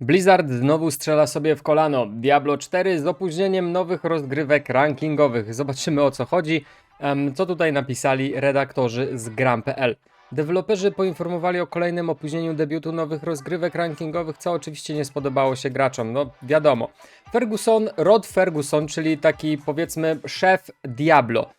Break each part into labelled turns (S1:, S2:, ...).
S1: Blizzard znowu strzela sobie w kolano. Diablo 4 z opóźnieniem nowych rozgrywek rankingowych. Zobaczymy o co chodzi. Co tutaj napisali redaktorzy z gram.pl. Deweloperzy poinformowali o kolejnym opóźnieniu debiutu nowych rozgrywek rankingowych, co oczywiście nie spodobało się graczom. No wiadomo. Ferguson, Rod Ferguson, czyli taki powiedzmy szef Diablo,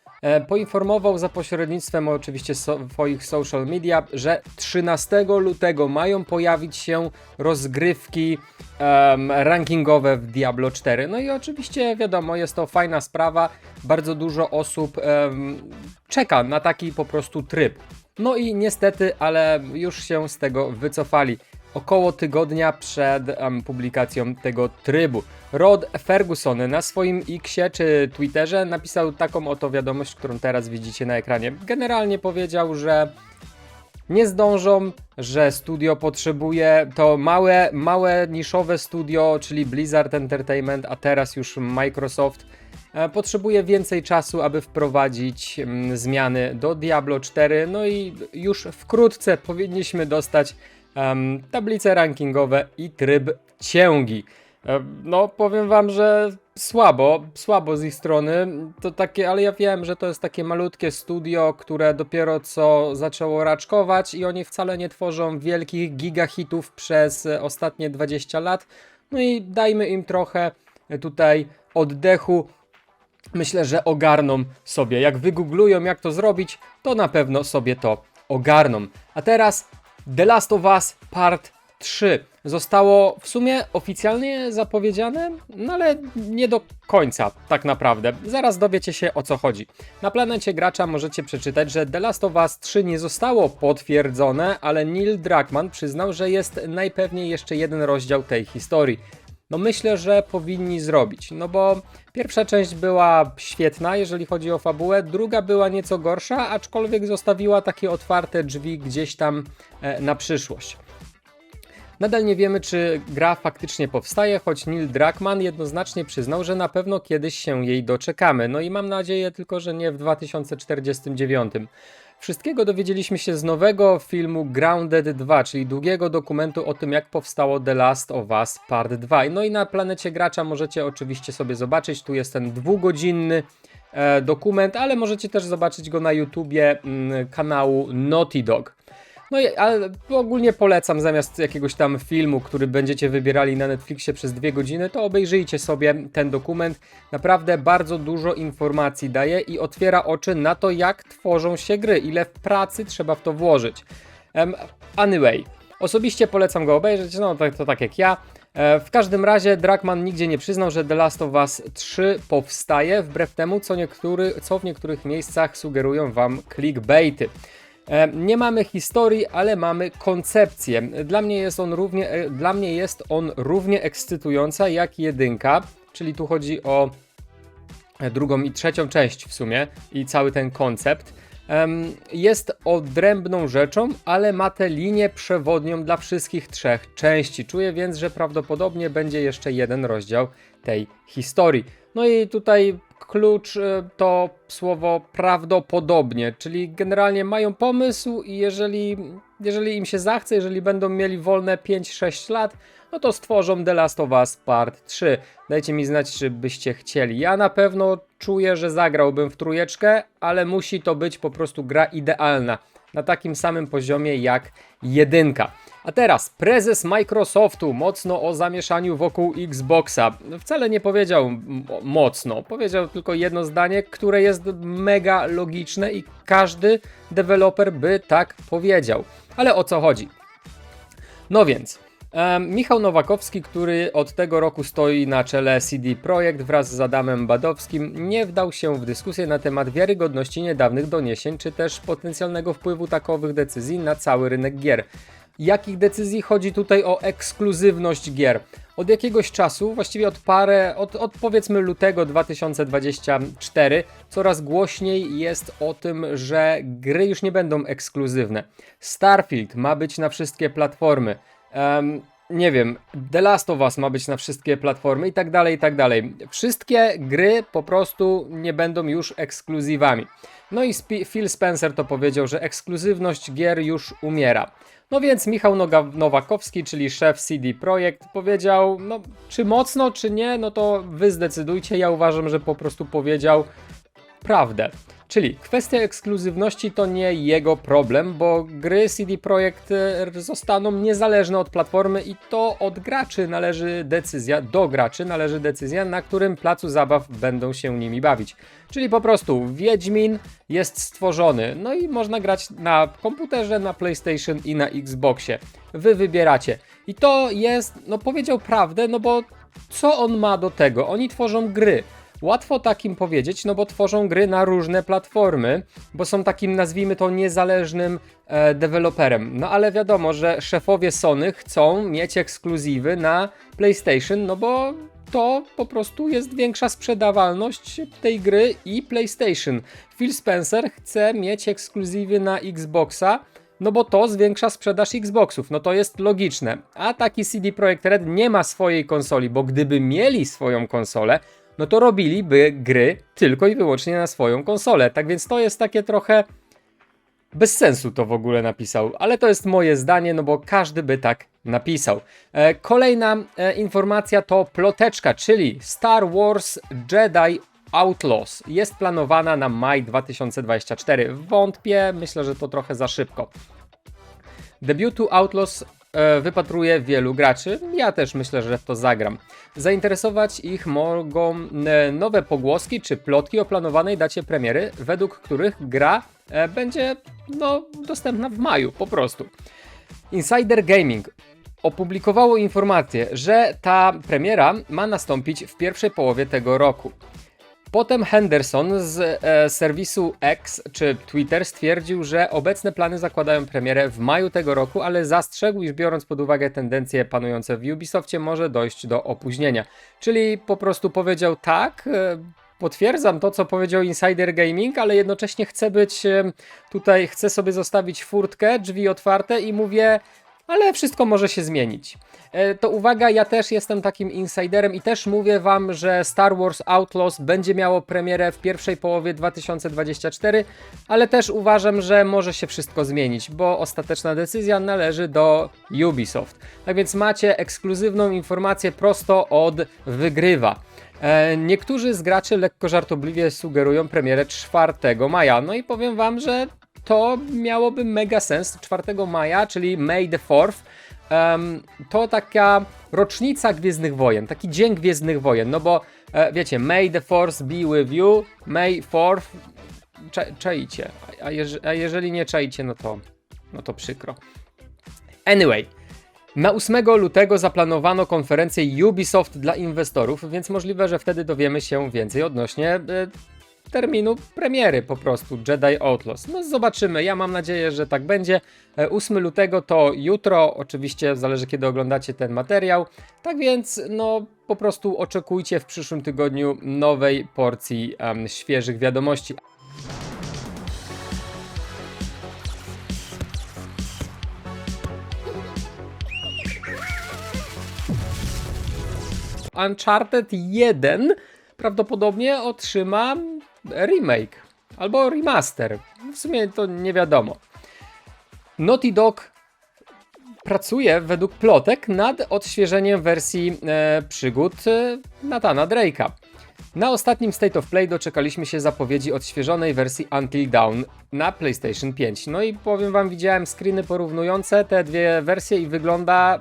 S1: poinformował za pośrednictwem oczywiście swoich social media, że 13 lutego mają pojawić się rozgrywki em, rankingowe w Diablo 4. No i oczywiście wiadomo, jest to fajna sprawa. Bardzo dużo osób em, czeka na taki po prostu tryb. No i niestety, ale już się z tego wycofali. Około tygodnia przed em, publikacją tego trybu. Rod Ferguson na swoim Xie czy Twitterze napisał taką oto wiadomość, którą teraz widzicie na ekranie. Generalnie powiedział, że nie zdążą, że studio potrzebuje to małe, małe niszowe studio, czyli Blizzard Entertainment, a teraz już Microsoft e, potrzebuje więcej czasu, aby wprowadzić mm, zmiany do Diablo 4. No i już wkrótce powinniśmy dostać em, tablice rankingowe i tryb cięgi. No, powiem wam, że słabo, słabo z ich strony. To takie, ale ja wiem, że to jest takie malutkie studio, które dopiero co zaczęło raczkować i oni wcale nie tworzą wielkich gigahitów przez ostatnie 20 lat. No i dajmy im trochę tutaj oddechu. Myślę, że ogarną sobie. Jak wygooglują, jak to zrobić, to na pewno sobie to ogarną. A teraz The Last of Us Part 3 zostało w sumie oficjalnie zapowiedziane, no ale nie do końca tak naprawdę. Zaraz dowiecie się o co chodzi. Na planecie gracza możecie przeczytać, że The Last of Us 3 nie zostało potwierdzone, ale Neil Druckmann przyznał, że jest najpewniej jeszcze jeden rozdział tej historii. No myślę, że powinni zrobić, no bo pierwsza część była świetna, jeżeli chodzi o fabułę, druga była nieco gorsza, aczkolwiek zostawiła takie otwarte drzwi gdzieś tam e, na przyszłość. Nadal nie wiemy, czy gra faktycznie powstaje, choć Neil Druckmann jednoznacznie przyznał, że na pewno kiedyś się jej doczekamy. No i mam nadzieję tylko, że nie w 2049. Wszystkiego dowiedzieliśmy się z nowego filmu Grounded 2, czyli długiego dokumentu o tym, jak powstało The Last of Us Part 2. No i na planecie gracza możecie oczywiście sobie zobaczyć, tu jest ten dwugodzinny e, dokument, ale możecie też zobaczyć go na YouTubie mm, kanału Naughty Dog. No ale ogólnie polecam zamiast jakiegoś tam filmu, który będziecie wybierali na Netflixie przez dwie godziny, to obejrzyjcie sobie ten dokument. Naprawdę bardzo dużo informacji daje i otwiera oczy na to, jak tworzą się gry, ile pracy trzeba w to włożyć. Anyway, osobiście polecam go obejrzeć, no to, to tak jak ja. E, W każdym razie Druckmann nigdzie nie przyznał, że The Last of Us 3 powstaje, wbrew temu, co, niektóry, co w niektórych miejscach sugerują wam clickbaity. E, Nie mamy historii, ale mamy koncepcję. Dla mnie jest on równie, e, dla mnie jest on równie ekscytująca jak jedynka, czyli tu chodzi o e, drugą i trzecią część w sumie i cały ten koncept. Jest odrębną rzeczą, ale ma tę linię przewodnią dla wszystkich trzech części. Czuję więc, że prawdopodobnie będzie jeszcze jeden rozdział tej historii. No i tutaj klucz e, to słowo prawdopodobnie, czyli generalnie mają pomysł i jeżeli, jeżeli im się zachce, jeżeli będą mieli wolne 5-6 lat, no to stworzą The Last of Us Part 3. Dajcie mi znać, czy byście chcieli. Ja na pewno czuję, że zagrałbym w trójeczkę, ale musi to być po prostu gra idealna. Na takim samym poziomie jak jedynka. A teraz prezes Microsoftu mocno o zamieszaniu wokół Xboxa. Wcale nie powiedział mocno, powiedział tylko jedno zdanie, które jest mega logiczne i każdy deweloper by tak powiedział. Ale o co chodzi? No więc, Michał Nowakowski, który od tego roku stoi na czele CD Projekt wraz z Adamem Badowskim, nie wdał się w dyskusję na temat wiarygodności niedawnych doniesień, czy też potencjalnego wpływu takowych decyzji na cały rynek gier. Jakich decyzji chodzi tutaj o ekskluzywność gier? Od jakiegoś czasu, właściwie od parę, od, od powiedzmy lutego 2024, coraz głośniej jest o tym, że gry już nie będą ekskluzywne. Starfield ma być na wszystkie platformy. Em, nie wiem, The Last of Us ma być na wszystkie platformy i tak dalej, i tak dalej. Wszystkie gry po prostu nie będą już ekskluzywami. No i Spi- Phil Spencer to powiedział, że ekskluzywność gier już umiera. No więc Michał Nowakowski, czyli szef CD Projekt, powiedział, no czy mocno, czy nie, no to wy zdecydujcie. Ja uważam, że po prostu powiedział prawdę. Czyli kwestia ekskluzywności to nie jego problem, bo gry CD Projekt e, zostaną niezależne od platformy i to od graczy należy decyzja, do graczy należy decyzja, na którym placu zabaw będą się nimi bawić. Czyli po prostu Wiedźmin jest stworzony, no i można grać na komputerze, na PlayStation i na Xboxie. Wy wybieracie. I to jest, no powiedział prawdę, no bo co on ma do tego? Oni tworzą gry. Łatwo takim powiedzieć, no bo tworzą gry na różne platformy, bo są takim, nazwijmy to, niezależnym e, deweloperem. No ale wiadomo, że szefowie Sony chcą mieć ekskluzywy na PlayStation, no bo to po prostu jest większa sprzedawalność tej gry i PlayStation. Phil Spencer chce mieć ekskluzywy na Xboxa, no bo to zwiększa sprzedaż Xboxów, no to jest logiczne. A taki CD Projekt Red nie ma swojej konsoli, bo gdyby mieli swoją konsolę, no to robiliby gry tylko i wyłącznie na swoją konsolę. Tak więc to jest takie trochę bez sensu to w ogóle napisał, ale to jest moje zdanie, no bo każdy by tak napisał. E, kolejna e, informacja to ploteczka, czyli Star Wars Jedi Outlaws jest planowana na maj 2024. Wątpię, myślę, że to trochę za szybko. Debiutu Outlaws wypatruje wielu graczy. Ja też myślę, że w to zagram. Zainteresować ich mogą e, nowe pogłoski czy plotki o planowanej dacie premiery, według których gra e, będzie no, dostępna w maju po prostu. Insider Gaming opublikowało informację, że ta premiera ma nastąpić w pierwszej połowie tego roku. Potem Henderson z e, serwisu X czy Twitter stwierdził, że obecne plany zakładają premierę w maju tego roku, ale zastrzegł, iż biorąc pod uwagę tendencje panujące w Ubisoftie, może dojść do opóźnienia. Czyli po prostu powiedział tak. E, Potwierdzam to, co powiedział Insider Gaming, ale jednocześnie chcę być e, tutaj, chcę sobie zostawić furtkę, drzwi otwarte i mówię, ale wszystko może się zmienić. E, To uwaga, ja też jestem takim insiderem i też mówię wam, że Star Wars Outlaws będzie miało premierę w pierwszej połowie 2024, ale też uważam, że może się wszystko zmienić, bo ostateczna decyzja należy do Ubisoft. Tak więc macie ekskluzywną informację prosto od wygrywa. E, Niektórzy z graczy lekko żartobliwie sugerują premierę 4 maja. No i powiem wam, że to miałoby mega sens 4 maja, czyli May the 4th. Em, to taka rocznica Gwiezdnych Wojen, taki dzień Gwiezdnych Wojen, no bo e, wiecie, May the Force be with you, May 4th, cza, czaicie, a, jeż, a jeżeli nie czaicie, no to, no to przykro. Anyway, na 8 lutego zaplanowano konferencję Ubisoft dla inwestorów, więc możliwe, że wtedy dowiemy się więcej odnośnie e, terminu premiery po prostu Jedi Outlaws. No zobaczymy, ja mam nadzieję, że tak będzie. E, 8 lutego to jutro, oczywiście zależy kiedy oglądacie ten materiał. Tak więc no po prostu oczekujcie w przyszłym tygodniu nowej porcji em, świeżych wiadomości. Uncharted 1 prawdopodobnie otrzyma remake albo remaster. W sumie to nie wiadomo. Naughty Dog pracuje według plotek nad odświeżeniem wersji e, przygód e, Nathana Drake'a. Na ostatnim State of Play doczekaliśmy się zapowiedzi odświeżonej wersji Until Dawn na PlayStation 5. No i powiem wam, widziałem screeny porównujące te dwie wersje i wygląda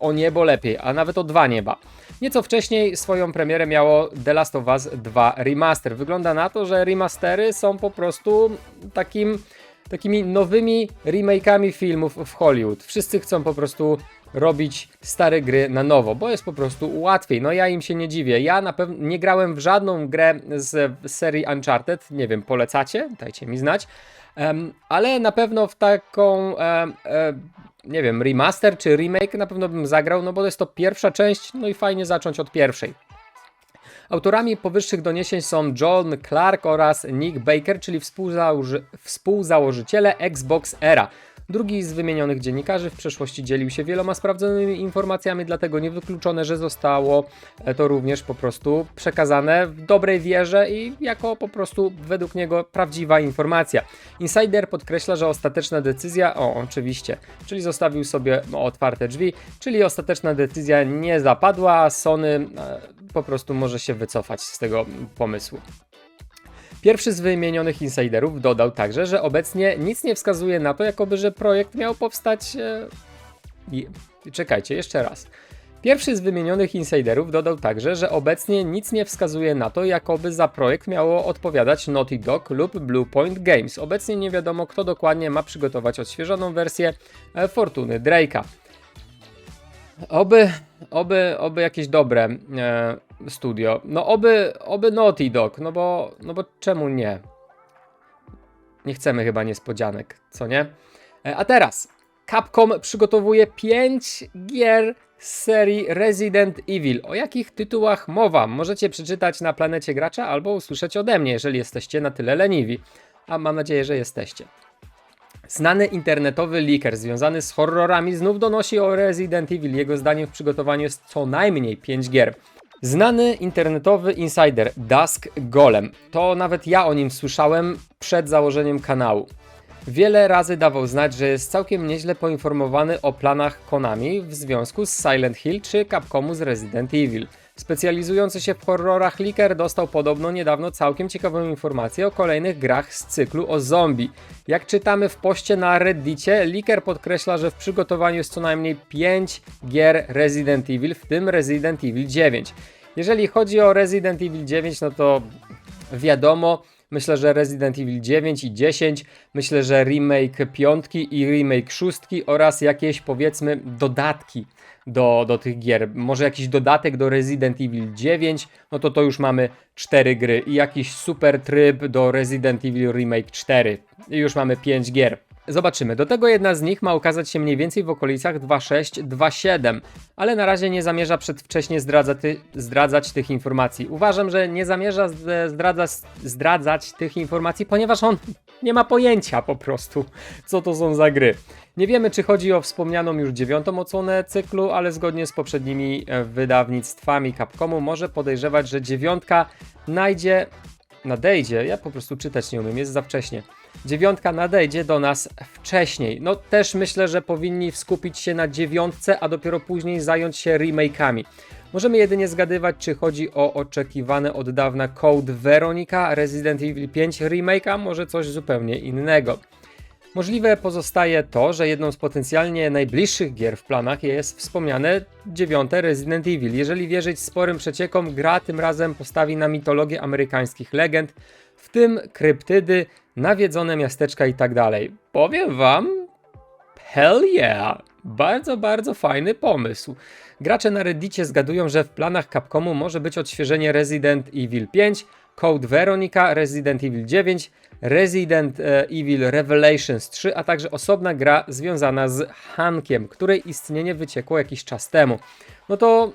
S1: o niebo lepiej, a nawet o dwa nieba. Nieco wcześniej swoją premierę miało The Last of Us 2 Remaster. Wygląda na to, że remastery są po prostu takim, takimi nowymi remake'ami filmów w Hollywood. Wszyscy chcą po prostu robić stare gry na nowo, bo jest po prostu łatwiej. No ja im się nie dziwię. Ja na pewno nie grałem w żadną grę z serii Uncharted. Nie wiem, polecacie? Dajcie mi znać. Em, ale na pewno w taką em, e, nie wiem, remaster czy remake na pewno bym zagrał, no bo jest to pierwsza część, no i fajnie zacząć od pierwszej. Autorami powyższych doniesień są John Clark oraz Nick Baker, czyli współzałoży- współzałożyciele Xbox Era. Drugi z wymienionych dziennikarzy w przeszłości dzielił się wieloma sprawdzonymi informacjami, dlatego niewykluczone, że zostało e, to również po prostu przekazane w dobrej wierze i jako po prostu według niego prawdziwa informacja. Insider podkreśla, że ostateczna decyzja, o oczywiście, czyli zostawił sobie otwarte drzwi, czyli ostateczna decyzja nie zapadła, Sony e, po prostu może się wycofać z tego pomysłu. Pierwszy z wymienionych insiderów dodał także, że obecnie nic nie wskazuje na to, jakoby, że projekt miał powstać. E... Czekajcie, jeszcze raz. Pierwszy z wymienionych insiderów dodał także, że obecnie nic nie wskazuje na to, jakoby za projekt miało odpowiadać Naughty Dog lub Bluepoint Games. Obecnie nie wiadomo, kto dokładnie ma przygotować odświeżoną wersję e, Fortuny Drake'a. Oby, oby, oby jakieś dobre e, studio. No oby, oby Naughty Dog, no bo, no bo czemu nie? Nie chcemy chyba niespodzianek, co nie? E, a teraz Capcom przygotowuje 5 gier z serii Resident Evil. O jakich tytułach mowa? Możecie przeczytać na planecie gracza albo usłyszeć ode mnie, jeżeli jesteście na tyle leniwi. A mam nadzieję, że jesteście. Znany internetowy leaker związany z horrorami znów donosi o Resident Evil. Jego zdaniem w przygotowaniu jest co najmniej 5 gier. Znany internetowy insider Dusk Golem. To nawet ja o nim słyszałem przed założeniem kanału. Wiele razy dawał znać, że jest całkiem nieźle poinformowany o planach Konami w związku z Silent Hill czy Capcomu z Resident Evil. Specjalizujący się w horrorach Liker dostał podobno niedawno całkiem ciekawą informację o kolejnych grach z cyklu o zombie. Jak czytamy w poście na Reddicie, Liker podkreśla, że w przygotowaniu jest co najmniej 5 gier Resident Evil, w tym Resident Evil 9. Jeżeli chodzi o Resident Evil 9, no to wiadomo, myślę, że Resident Evil 9 i 10, myślę, że remake 5 i remake 6 oraz jakieś powiedzmy dodatki do, do tych gier. Może jakiś dodatek do Resident Evil 9, no to to już mamy 4 gry i jakiś super tryb do Resident Evil Remake 4 i już mamy 5 gier. Zobaczymy. Do tego jedna z nich ma ukazać się mniej więcej w okolicach 2.6-2.7, ale na razie nie zamierza przedwcześnie zdradza ty, zdradzać tych informacji. Uważam, że nie zamierza zdradzać tych informacji, ponieważ on nie ma pojęcia po prostu, co to są za gry. Nie wiemy, czy chodzi o wspomnianą już dziewiątą odsłonę cyklu, ale zgodnie z poprzednimi e, wydawnictwami Capcomu może podejrzewać, że dziewiątka najdzie, nadejdzie, ja po prostu czytać nie umiem, jest za wcześnie. Dziewiątka nadejdzie do nas wcześniej. No też myślę, że powinni skupić się na dziewiątce, a dopiero później zająć się remake'ami. Możemy jedynie zgadywać, czy chodzi o oczekiwane od dawna Code Veronica, Resident Evil 5 remake, a może coś zupełnie innego. Możliwe pozostaje to, że jedną z potencjalnie najbliższych gier w planach jest wspomniane dziewiąte Resident Evil. Jeżeli wierzyć sporym przeciekom, gra tym razem postawi na mitologię amerykańskich legend, w tym kryptydy, nawiedzone miasteczka i tak. Powiem wam, hell yeah! Bardzo, bardzo fajny pomysł. Gracze na Reddicie zgadują, że w planach Capcomu może być odświeżenie Resident Evil 5, Code Veronica, Resident Evil 9, Resident e, Evil Revelations 3, a także osobna gra związana z Hankiem, której istnienie wyciekło jakiś czas temu. No to,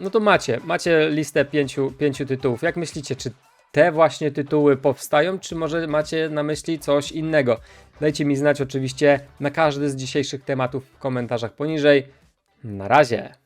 S1: no to macie, macie listę pięciu, pięciu tytułów. Jak myślicie, czy te właśnie tytuły powstają, czy może macie na myśli coś innego? Dajcie mi znać oczywiście na każdy z dzisiejszych tematów w komentarzach poniżej. Na razie.